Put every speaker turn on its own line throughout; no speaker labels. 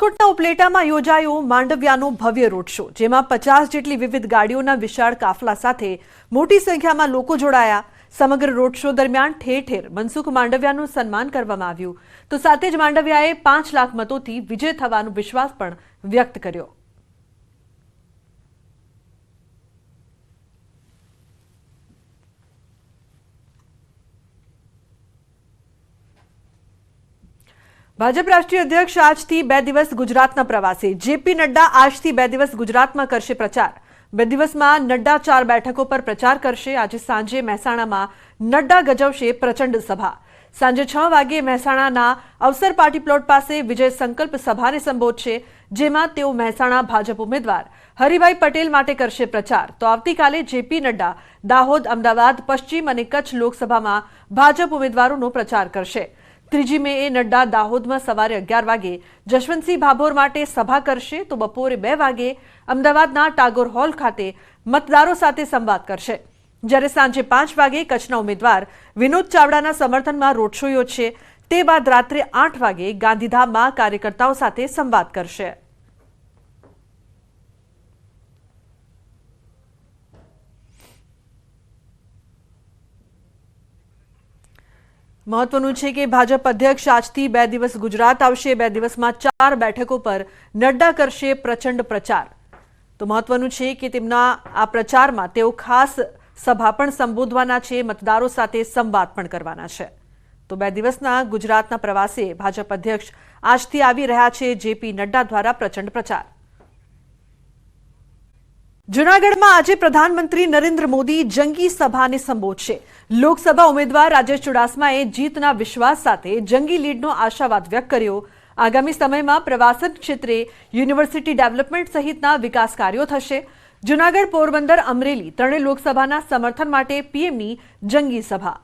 રાજકોટના ઉપલેટામાં યોજાયો માંડવ્યાનો ભવ્ય રોડ શો જેમાં પચાસ જેટલી વિવિધ ગાડીઓના વિશાળ કાફલા સાથે મોટી સંખ્યામાં લોકો જોડાયા. સમગ્ર રોડ શો દરમિયાન ઠેર ઠેર મનસુખ માંડવ્યાનું સન્માન કરવામાં આવ્યું. તો સાથે જ માંડવિયાએ પાંચ લાખ મતોથી વિજય થવાનો વિશ્વાસ પણ વ્યક્ત કર્યો. ભાજપ રાષ્ટ્રીય અધ્યક્ષ આજથી બે દિવસ ગુજરાતના પ્રવાસે. જેપી નડ્ડા આજથી બે દિવસ ગુજરાતમાં કરશે પ્રચાર. બે દિવસમાં નડ્ડા ચાર બેઠકો પર પ્રચાર કરશે. આજે સાંજે મહેસાણામાં નડ્ડા ગજવશે પ્રચંડ સભા. સાંજે છ વાગે મહેસાણાના અવસર પાર્ટી પ્લોટ પાસે વિજય સંકલ્પ સભાને સંબોધશે, જેમાં તેઓ મહેસાણા ભાજપ ઉમેદવાર. હરિભાઈ પટેલ માટે કરશે પ્રચાર. તો આવતીકાલે જેપી નડ્ડા દાહોદ, અમદાવાદ, પશ્ચિમ અને કચ્છ લોકસભામાં ભાજપ ઉમેદવારોનો પ્રચાર કરશે. ત્રીજી મે એ નડ્ડા દાહોદમાં સવારે અગિયાર વાગે જશવંતસિંહ ભાભોર માટે સભા કરશે તો બપોરે બે વાગે અમદાવાદના ટાગોર હોલ ખાતે મતદારો સાથે સંવાદ કરશે. જ્યારે સાંજે પાંચ વાગે કચ્છના ઉમેદવાર વિનોદ ચાવડાના સમર્થનમાં રોડ શો યોજશે. તે બાદ રાત્રે આઠ વાગે ગાંધીધામમાં કાર્યકર્તાઓ સાથે સંવાદ કરશે. મહત્વનું છે કે ભાજપ અધ્યક્ષ આજથી બે દિવસ ગુજરાત આવશે, બે દિવસમાં ચાર બેઠકો પર નડ્ડા કરશે પ્રચંડ પ્રચાર. તો મહત્વનું છે કે તેમના આ પ્રચારમાં તેઓ ખાસ સભા પણ સંબોધવાના છે, મતદારો સાથે સંવાદ પણ કરવાના છે. તો બે દિવસના ગુજરાતના પ્રવાસે ભાજપ અધ્યક્ષ આજથી આવી રહ્યા છે, જેપી નડ્ડા દ્વારા પ્રચંડ પ્રચાર. જૂનાગઢમાં આજે પ્રધાનમંત્રી નરેન્દ્ર મોદી જંગી સભાને સંબોધશે. લોકસભા ઉમેદવાર રાજેશ ચુડાસમાએ જીતના વિશ્વાસ સાથે જંગી લીડનો આશાવાદ વ્યક્ત કર્યો. આગામી સમયમાં પ્રવાસન ક્ષેત્રે યુનિવર્સિટી ડેવલપમેન્ટ સહિતના વિકાસ કાર્યો થશે. જૂનાગઢ પોરબંદર અમરેલી ત્રણેય લોકસભાના સમર્થન માટે પીએમની જંગી સભા.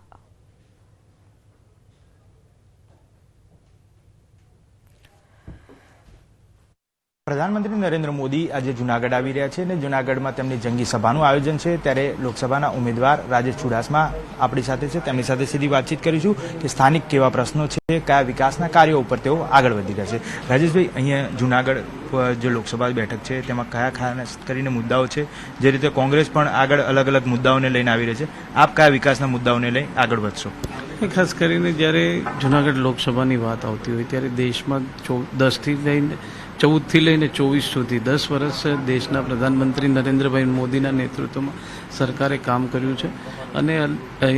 પ્રધાનમંત્રી નરેન્દ્ર મોદી આજે જુનાગઢ આવી રહ્યા છે અને જુનાગઢમાં તેમની જંગી સભાનું આયોજન છે. ત્યારે લોકસભાના ઉમેદવાર રાજેશ ચુડાસમા આપણી સાથે છે. તેમની સાથે સીધી વાતચીત કરીશું કે સ્થાનિક કેવા પ્રશ્નો છે, કયા વિકાસના કાર્યો ઉપર તેઓ આગળ વધી રહ્યા છે. રાજેશભાઈ, અહીંયા જુનાગઢ જે લોકસભા બેઠક છે, તેમાં કયા ખાસ કરીને મુદ્દાઓ છે? જે રીતે કોંગ્રેસ પણ આગળ અલગ અલગ મુદ્દાઓને લઈને આવી રહી છે. આપ કયા વિકાસના મુદ્દાઓને લઈ આગળ વધશો?
ખાસ કરીને જ્યારે જુનાગઢ લોકસભાની વાત આવતી હોય, ત્યારે દેશમાં ચૌ દસથી લઈને ચૌદથી લઈને ચોવીસ સુધી દસ વર્ષ દેશના પ્રધાનમંત્રી નરેન્દ્રભાઈ મોદીના નેતૃત્વમાં સરકારે કામ કર્યું છે. અને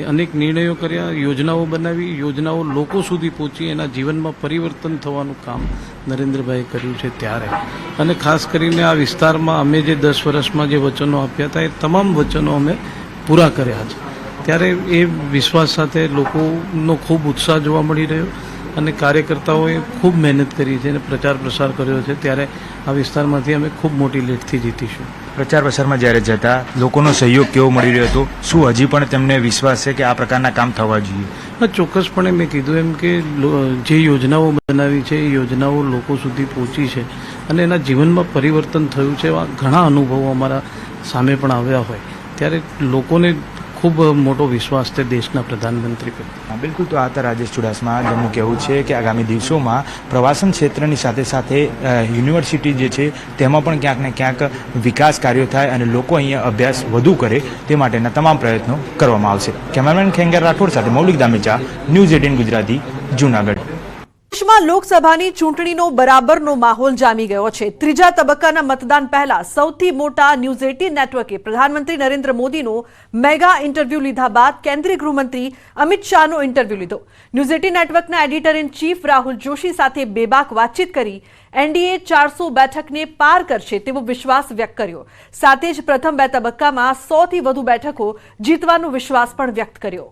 અનેક નિર્ણયો કર્યા, યોજનાઓ બનાવી, યોજનાઓ લોકો સુધી પહોંચી, એના જીવનમાં પરિવર્તન થવાનું કામ નરેન્દ્રભાઈએ કર્યું છે ત્યારે. અને ખાસ કરીને આ વિસ્તારમાં અમે જે દસ વર્ષમાં જે વચનો આપ્યા હતા, એ તમામ વચનો અમે પૂરા કર્યા છે. ત્યારે એ વિશ્વાસ સાથે લોકોનો ખૂબ ઉત્સાહ જોવા મળી રહ્યો. અને કાર્યકર્તાઓએ ખૂબ મહેનત કરી છે અને પ્રચાર પ્રસાર કર્યો છે. ત્યારે આ વિસ્તારમાંથી અમે ખૂબ મોટી લીડથી જીતીશું.
પ્રચાર પ્રસારમાં જ્યારે જતા લોકોનો સહયોગ કેવો મળી રહ્યો હતો? શું હજી પણ તેમને વિશ્વાસ છે કે આ પ્રકારના કામ થવા જોઈએ?
હા ચોક્કસપણે મેં કીધું એમ કે જે યોજનાઓ બનાવી છે એ યોજનાઓ લોકો સુધી પહોંચી છે અને એના જીવનમાં પરિવર્તન થયું છે એવા ઘણા અનુભવો અમારા સામે પણ આવ્યા હોય. ત્યારે લોકોને ખૂબ મોટો વિશ્વાસ છે દેશના પ્રધાનમંત્રી પર.
બિલકુલ તો આ હતા રાજેશ ચુડાસમા, જેમનું કહેવું છે કે આગામી દિવસોમાં પ્રવાસન ક્ષેત્રની સાથે સાથે યુનિવર્સિટી જે છે તેમાં પણ ક્યાંક ને ક્યાંક વિકાસ કાર્યો થાય અને લોકો અહીંયા અભ્યાસ વધુ કરે તે માટેના તમામ પ્રયત્નો કરવામાં આવશે. કેમેરામેન ખેંગર રાઠોડ સાથે મૌલિક દામેચા ન્યૂઝ એટીન ગુજરાતી, જૂનાગઢ.
દેશમાં લોકસભાની ચૂંટણીનો બરાબરનો માહોલ જામી ગયો છે. ત્રીજા તબક્કાના મતદાન પહેલા સૌથી મોટા ન્યૂઝ એટીન નેટવર્કે પ્રધાનમંત્રી નરેન્દ્ર મોદીનો મેગા ઇન્ટરવ્યૂ લીધા બાદ કેન્દ્રીય ગૃહમંત્રી અમિત શાહનો ઇન્ટરવ્યૂ લીધો. ન્યૂઝ એટીન નેટવર્કના editor in chief Rahul Joshi સાથે બેબાક વાતચીત કરી એનડીએ ચારસો બેઠકને પાર કરશે તેવો વિશ્વાસ વ્યક્ત કર્યો. સાથે જ પ્રથમ બે તબક્કામાં સોથી વધુ બેઠકો જીતવાનો વિશ્વાસ પણ વ્યક્ત કર્યો.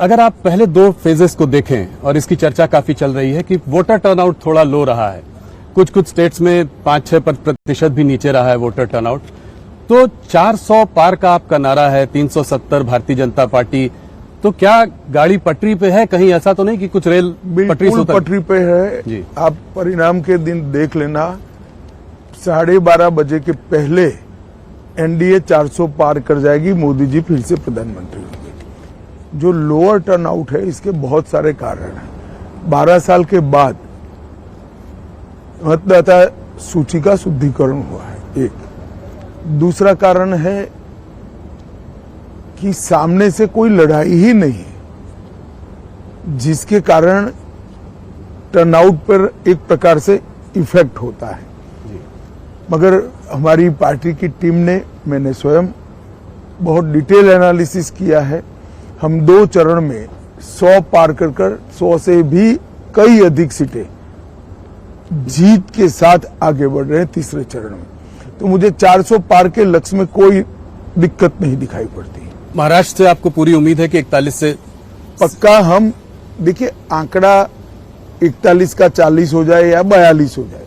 अगर आप पहले दो फेजेस को देखें और इसकी चर्चा काफ़ी चल रही है कि वोटर टर्नआउट थोड़ा लो रहा है। कुछ कुछ स्टेट्स में पाँच छह प्रतिशत भी नीचे रहा है वोटर टर्नआउट तो 400 पार का आपका नारा है 370 भारतीय जनता पार्टी। तो क्या गाड़ी पटरी पे है कहीं? ऐसा तो नहीं कि कुछ रेल पटरी से
पटरी पे है।
जी।
आप परिणाम के दिन देख लेना। साढ़े बारह बजे के पहले एनडीए 400 पार कर जाएगी मोदी जी फिर से प्रधानमंत्री। जो लोअर टर्नआउट है इसके बहुत सारे कारण हैं। बारह साल के बाद मतदाता सूची का शुद्धिकरण हुआ है एक। दूसरा कारण है कि सामने से कोई लड़ाई ही नहीं है जिसके कारण टर्नआउट पर एक प्रकार से इफ़ेक्ट होता है। मगर हमारी पार्टी की टीम ने मैंने स्वयं बहुत डिटेल एनालिसिस किया है हम दो चरण में 100 पार कर कर 100 से भी कई अधिक सीटें जीत के साथ आगे बढ़ रहे हैं तीसरे चरण में। तो मुझे 400 पार के लक्ष्य में कोई दिक्कत नहीं दिखाई पड़ती।
महाराष्ट्र से आपको पूरी उम्मीद है कि इकतालीस से
पक्का हम देखिए आंकड़ा 41 का 40 हो जाए या 42 हो जाए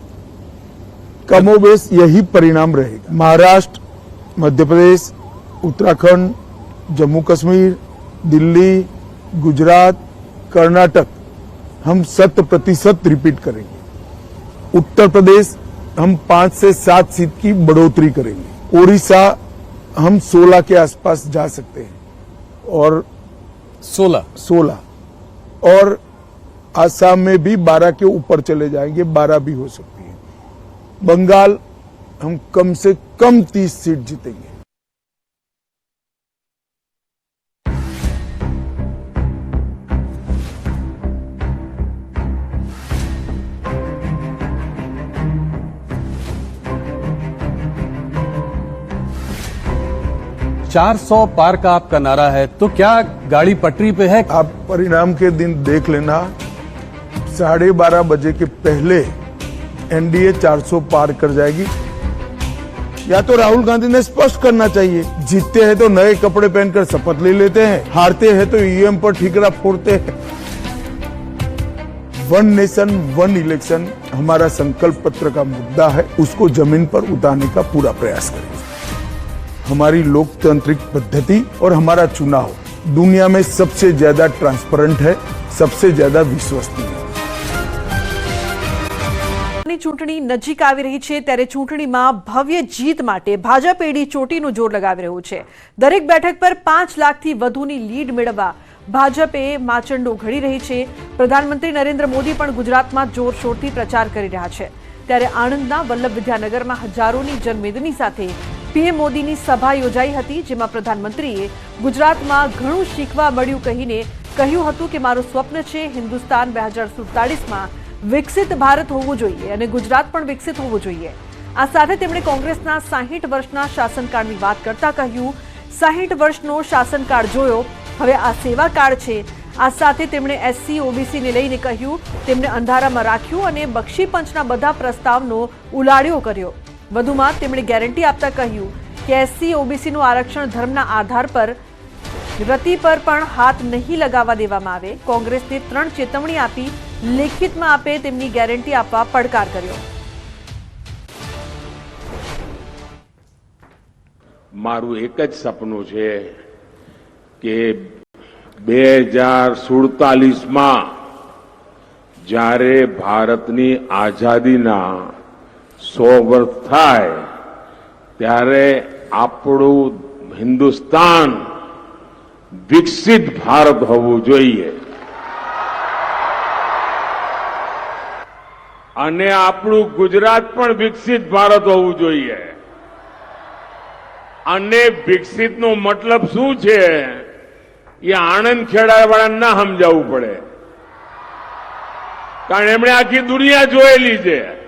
कमोबेश यही परिणाम रहेगा। महाराष्ट्र मध्य प्रदेश उत्तराखंड जम्मू कश्मीर दिल्ली गुजरात कर्नाटक हम शत प्रतिशत रिपीट करेंगे। उत्तर प्रदेश हम पाँच से सात सीट की बढ़ोतरी करेंगे। ओडिशा हम 16 के आसपास जा सकते हैं। और
सोलह?
16 और आसाम में भी 12 के ऊपर चले जाएँगे 12 भी हो सकती है। बंगाल हम कम से कम 30 सीट जीतेंगे।
चार सौ पार का आपका नारा है तो क्या गाड़ी पटरी पे है?
आप परिणाम के दिन देख लेना। साढ़े बारह बजे के पहले एनडीए 400 पार कर जाएगी। या तो राहुल गांधी ने स्पष्ट करना चाहिए, जीतते हैं तो नए कपड़े पहनकर शपथ ले लेते हैं, हारते हैं तो ईवीएम पर ठीकरा फोड़ते हैं। वन नेशन, वन इलेक्शन, हमारा संकल्प पत्र का मुद्दा है, उसको ज़मीन पर उतारने का पूरा प्रयास करेंगे हमारी लोकतांत्रिक पद्धति और हमारा चुनाव दुनिया में सबसे ज्यादा ट्रांसपेरेंट है सबसे ज्यादा विश्वसनीय है
ની ચૂંટણી નજીક આવી રહી છે ત્યારે ચૂંટણીમાં ભવ્ય જીત માટે ભાજપ એડી ચોટીનું જોર લગાવી રહ્યું છે દરેક બેઠક પર પાંચ લાખથી વધુની લીડ મેળવવા ભાજપે માચંડો ઘડી રહી છે પ્રધાનમંત્રી નરેન્દ્ર મોદી પણ ગુજરાતમાં જોરશોરથી પ્રચાર કરી રહ્યા છે ત્યારે આણંદના વલ્લભ વિદ્યાનગરમાં હજારોની જનમેદની સાથે પીએમ મોદીની સભા યોજાઈ હતી, જેમાં પ્રધાનમંત્રીએ ગુજરાતમાં ઘણું શીખવા મળ્યું કહીને કહ્યું હતું કે મારું સ્વપ્ન છે હિન્દુસ્તાન બે હજાર સુડતાલીસમાં વિકસિત ભારત હોવું જોઈએ અને ગુજરાત પણ વિકસિત હોવું જોઈએ. આ સાથે તેમણે કોંગ્રેસના સાહીઠ વર્ષના શાસનકાળની વાત કરતા કહ્યું, સાહીઠ વર્ષનો શાસનકાળ જોયો, હવે આ સેવાકાળ છે. આ સાથે તેમણે એસસી ઓબીસીને લઈને કહ્યું, તેમને અંધારામાં રાખ્યું અને બક્ષી પંચના બધા પ્રસ્તાવનો ઉલાળ્યો કર્યો. વધુમાં તેમણે ગેરંટી આપતા કહ્યું કે એસસી, ઓબીસીનું આરક્ષણ ધર્મના આધાર પર ગતિ પર પણ હાથ નહીં લગાવવા દેવામાં આવે. કોંગ્રેસને ત્રણ ચેતવણી આપી, લેખિતમાં આપે તેમની ગેરંટી આપવા પડકાર કર્યો.
મારું એક જ સપનું છે કે બે હજાર સુડતાલીસમાં જ્યારે ભારતની આઝાદીના સો વર્ષ થાય, ત્યારે આપણું હિન્દુસ્તાન વિકસિત ભારત હોવું જોઈએ. અને આપણું ગુજરાત પણ વિકસિત ભારત હોવું જોઈએ. અને વિકસિતનો મતલબ શું છે? એ આણંદ ખેડાવાળાને ના સમજાવવું પડે. કારણ એમણે આખી દુનિયા જોયેલી છે.